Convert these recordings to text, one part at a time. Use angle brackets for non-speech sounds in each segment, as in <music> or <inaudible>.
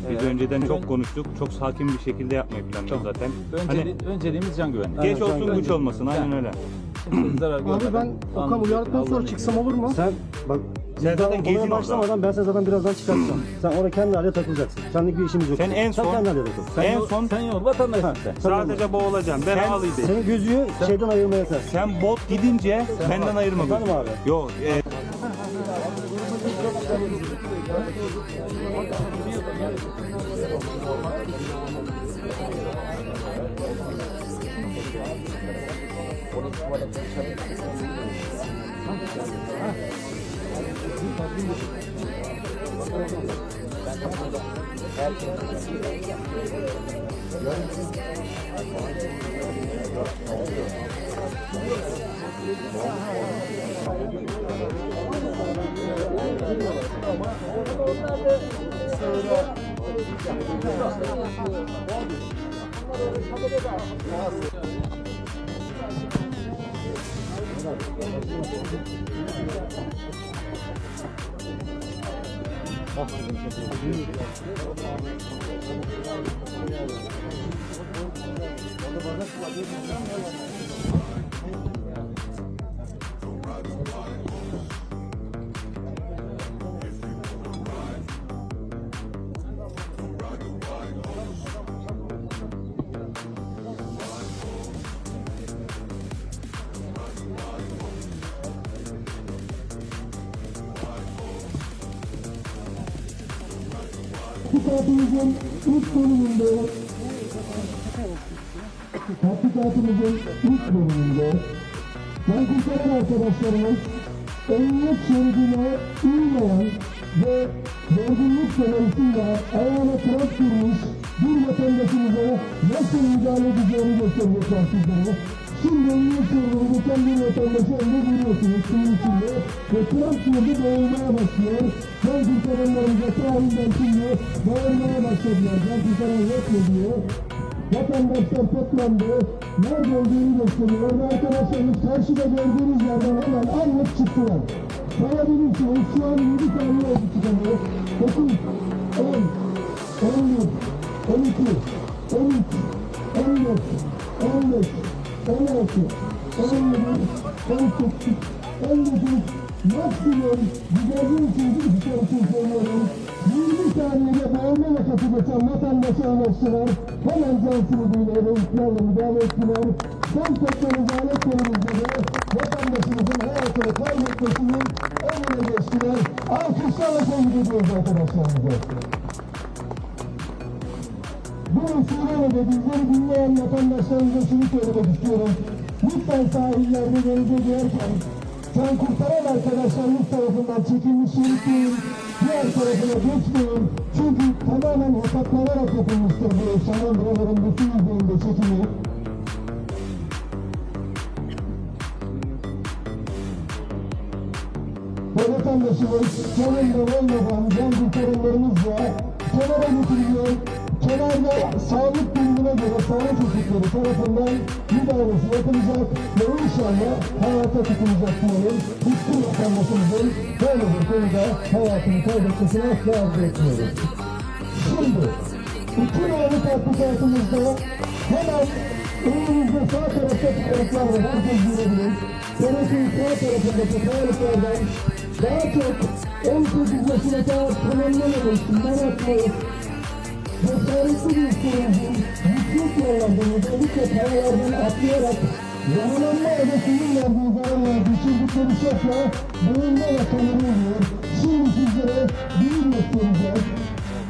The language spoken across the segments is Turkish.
Biz Evet. önceden çok konuştuk. Çok sakin bir şekilde yapmayı planlıyoruz Tamam. zaten. Önceli, Hani önceliğimiz can güvenliği. geç olsun güç olmasın. Aynen Yani öyle. kimse zarar Abi görmeden ben Okan anlık uyardıktan sonra Allah'ın çıksam olur mu? Sen bak Sen zaten zaten gezin orada. başlamadan ben seni zaten birazdan çıkartacağım. <clears throat> sen oraya kendi haline takılacaksın. Senlik bir işimiz yok. Sen en son- Sen kendi haline takıl. Sen En yol- son- sen yol vatandaşsın sen. Sadece boğulacağım. Ben Sen, ağlıydım. senin gözüyü şeyden ayırmaya yeter. Sen bot gidince benden ayırma. Efendim gözünü. abi? Yok. e, tuvalete çalışırsın. Ben kapıda her Ama onlar da söyle. Thank you. Ah, Tatbikat ilk bölümünde Tatbikatımızın ilk bölümünde Can kurtaran arkadaşlarımız emniyet şeridine uymayan ve yorgunluk dolayısıyla ayağına trap girmiş bir vatandaşımıza nasıl müdahale edeceğini gösterecekler sizlere. Şimdi emniyet şeridine geçen bir vatandaşı önde görüyorsunuz suyun içinde ve trap girdi boğulmaya başlıyor. Can kurtaranlarımıza sahilden şimdi bağırmaya başladılar. Can kurtaran yok mu diyor. Vatandaşlar toplandı. Nerede olduğunu gösteriyor. Ve arkadaşlarımız karşıda gördüğünüz yerden hemen anlık çıktılar. Sayabilirsiniz. Şu an 7 saniye oldu çıkamıyor. 9, 10, 11, 12, 13, 14, 15, 16, 17, 18, 19, maksimum güzelliği için bir şey için söylüyorum. 20 saniyede boğulma yakası geçen vatandaşı ulaştılar. Hemen can sürüdüğüyle ve ısrarla müdahale ettiler. Son teknoloji aletlerimizle de vatandaşımızın hayatını kaybetmesinin önüne geçtiler. Alkışlarla tebrik ediyoruz arkadaşlarımıza. Bu vesileyle bizleri dinleyen vatandaşlarımıza şunu söylemek istiyorum. Lütfen sahillerde denize girerken can kurtaran arkadaşlarımız tarafından çekilmiş şerit değil, diğer tarafına geçmeyin. Çünkü tamamen hesaplanarak yapılmıştır bu Şamandıraların bütün yüzeyinde çekimi. Ve vatandaşımız canında olmadan ekipleri tarafından müdahalesi yapılacak ve inşallah hayata tutunacak diyelim. Hiçbir vatandaşımızın böyle bir konuda hayatını kaybetmesine asla etmiyoruz. Şimdi iki numaralı tatbikatımızda hemen önümüzde sağ tarafta tutanaklar var. Herkes görebilir. Teneffüs sağ tarafındaki sağlıklardan daha çok 18 yaşına kadar tamamlamamış, yaratmayıp cesaretli bir sürücün yüksek yollarda özellikle kayalardan atlayarak yaralanma hedefinin verdiği zararla geçirdikleri şokla boğulma rakamları oluyor. Şimdi sizlere bilim göstereceğiz.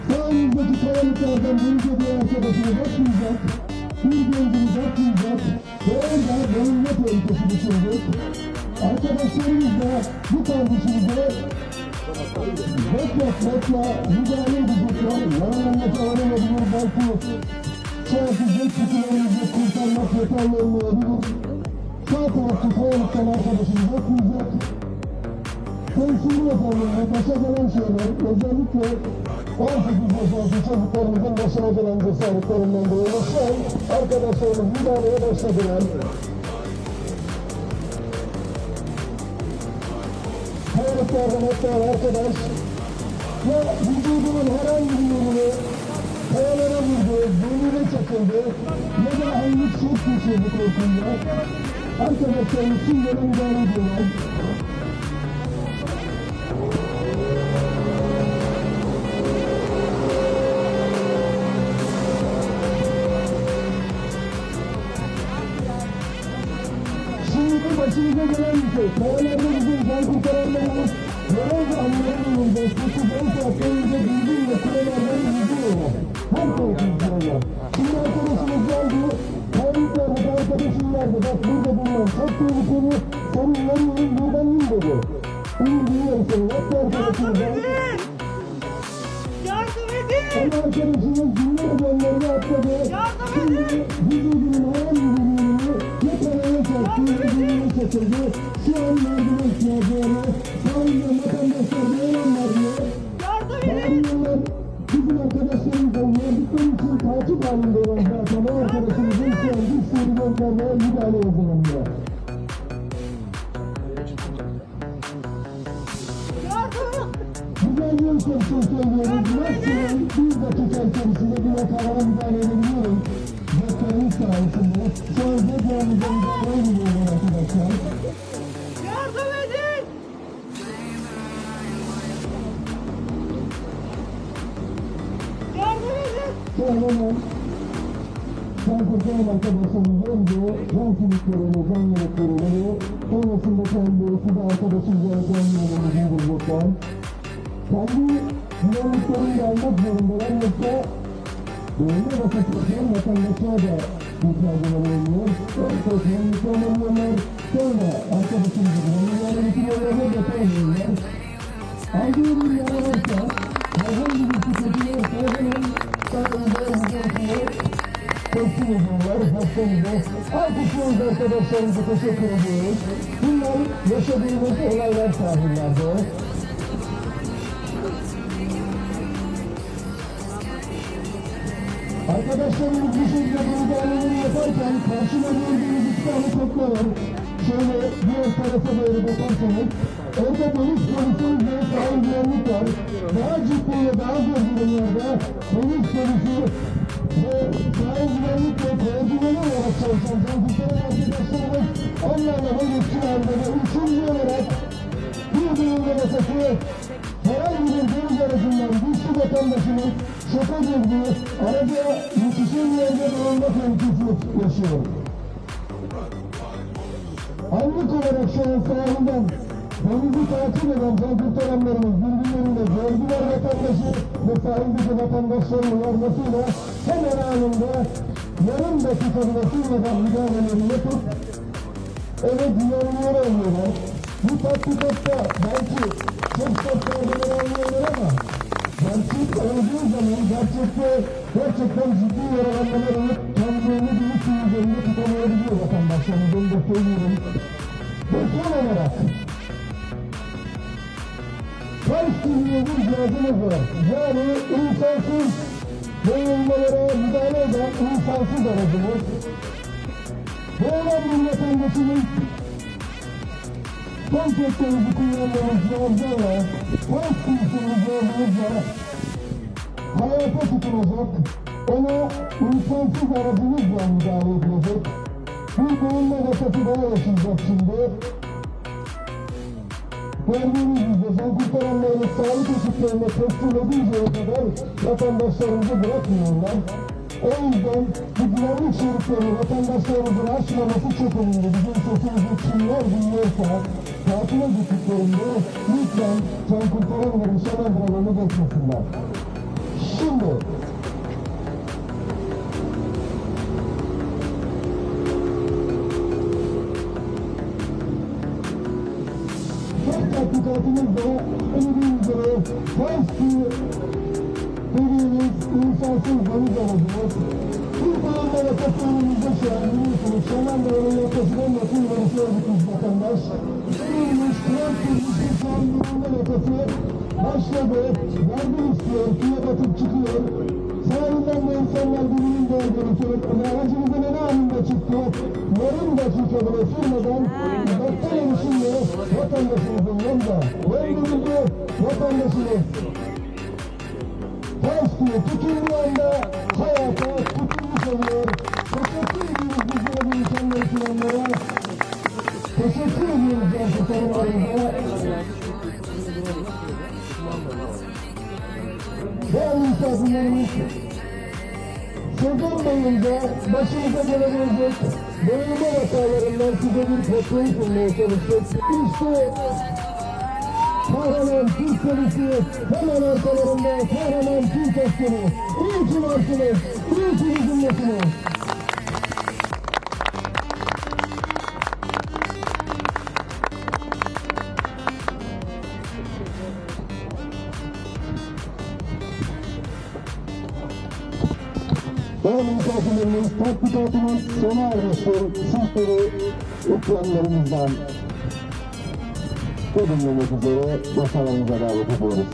Sağımızdaki kayalıklardan denize bir arkadaşını bakmayacak, bir gencimiz atmayacak ve orada boğulma tehlikesi geçirecek. Arkadaşlarımız da bu kardeşimize bekletmekle müdahale edecekler. Yaralanma falan olabilir belki çarpıcı kutularımızı kurtarmak yeterli olmayabilir. Sağ tarafta kayalıktan arkadaşımız atmayacak. Temsili yapanlara başa gelen şeyler özellikle 18 yaş altı çocuklarımızın başına gelen cesaretlerinden dolayı şu an arkadaşlarımız müdahaleye başladılar. Kayalıklardan hatta arkadaş ya vücudunun herhangi bir yerini kayalara vurdu, burnuna çakıldı ya da haylık çok geçirdi korkunda. Arkadaşlarımız şimdiden müdahale ediyorlar. Başımıza gelen bir şey. Kayalarda bizim can kurtaranlarımız Yoran anlarının da 8-10 saat boyunca bildiğin ve kulelerden Her tarafı yüzüyorlar. Şimdi arkadaşımız geldi. Kayıtlar da arkadaşım vardı. Bak burada bulunan çok tehlikeli. Senin yanının buradan in dedi. İn diyorum seni. Hep arkadaşımız var. Yardım edin! Ama arkadaşımız dinler gönderdi atladı. Şimdi vücudunun her yüzünü ne paraya çarptı, yüzünü çekildi. Şu an yardıma ihtiyacı var. Yardım edin! Yardım edin! Hemen can kurtaran arkadaşlarımız önce can simitlerini, can yeleklerini, sonrasında kendi size arkadaşımıza can yeleklerini bulacaklar. Kendi güvenliklerini de Önde vatandaşlar vatandaşlar da mücadele ediyor. Önce güvenliklerini alıyorlar. Sonra arkadaşımızı güvenliklerini bitiriyorlar ve yapamıyorlar. Aldığı bir yara varsa, herhangi bir sıkıntı yoksa hemen sarayda mücadeleye teslim ediyorlar hastamıza. Alkışlıyoruz arkadaşlarımıza teşekkür ediyoruz. Bunlar yaşadığımız olaylar sahillerde. Arkadaşlarımız bu şekilde bu müdahaleleri yaparken karşıda gördüğünüz iki tane tekne var. Şöyle diğer tarafa doğru bakarsanız orada polis polisi ve sahil güvenlik var. Daha ciddi ve daha zor durumlarda polis polisi ve sahil güvenlik ve koordineli olarak çalışan kurtaran arkadaşlarımız onlarla bu geçişlerde ve üçüncü olarak bir durumda masası herhangi bir deniz aracından güçlü vatandaşının şoka girdiği araca yetişen yerde bulunma tehlikesi yaşıyor. Anlık olarak şu an sahilden denizi takip eden can kurtaranlarımız birbirlerinde gördüler vatandaşı ve sahildeki vatandaşların uyarmasıyla hemen anında yarım dakika bile sürmeden müdahalelerini yapıp eve güvenliğe alıyorlar. Bu tatbikatta belki çok çok faydalar alıyorlar ama gerçek olduğu zaman gerçekte gerçekten ciddi yaralanmalar olup kendilerini bir üstü üzerinde tutamayabiliyor vatandaşlarımız. Onu da söylüyorum. Ve son olarak diye bir cihazımız var. Yani insansız boğulmalara müdahale eden insansız aracımız. Boğulan bir vatandaşımız son teknoloji kullanmamız cihazlarla ters kuyusunu cihazımızla hayata tutunacak. Ona insansız aracımızla müdahale edilecek. Bir boğulma vakası daha yaşayacak şimdi. Gördüğünüz gibi can kurtaranlarını sağlık ekiplerine teslim edinceye kadar vatandaşlarımızı bırakmıyorlar. O yüzden bu güvenlik şeritlerini vatandaşlarımızın aşmaması çok önemli. Bizim sesimizi kimler dinliyorsa tatile gittiklerinde lütfen can kurtaranların şamandıralarını geçmesinler. Şimdi. Çok tatbikatımızda üzere Falski dediğimiz insansız deniz aracımız Türk Anadolu Tasarımımızda şu an biliyorsunuz Şamandıra'nın yakasından da kullanışı örgütümüz vatandaş Verilmiş Trump başladı Yardım istiyor, suya batıp çıkıyor Sahilden de insanlar birbirinin değerleri sürekli aracımızın en anında çıktı Yarım dakika bile sürmeden vatandaşımızın yanında Öldürüldü vatandaşımız ters diye tutunduğu anda hayata tutunmuş oluyor. Teşekkür ediyoruz bu insanları planlara. Misafirlerimiz, sezon boyunca başımıza gelebilecek boyunma vakalarından size bir portföy sunmaya çalıştık. İşte kahraman Türk polisi hemen arkalarında kahraman Türk askeri. İyi ki varsınız, iyi ki bizimlesiniz. Misafirlerimiz, tatbikatımız sona ermiştir. Sizleri ekranlarımızdan ödünlemek üzere masalarımıza davet ediyoruz.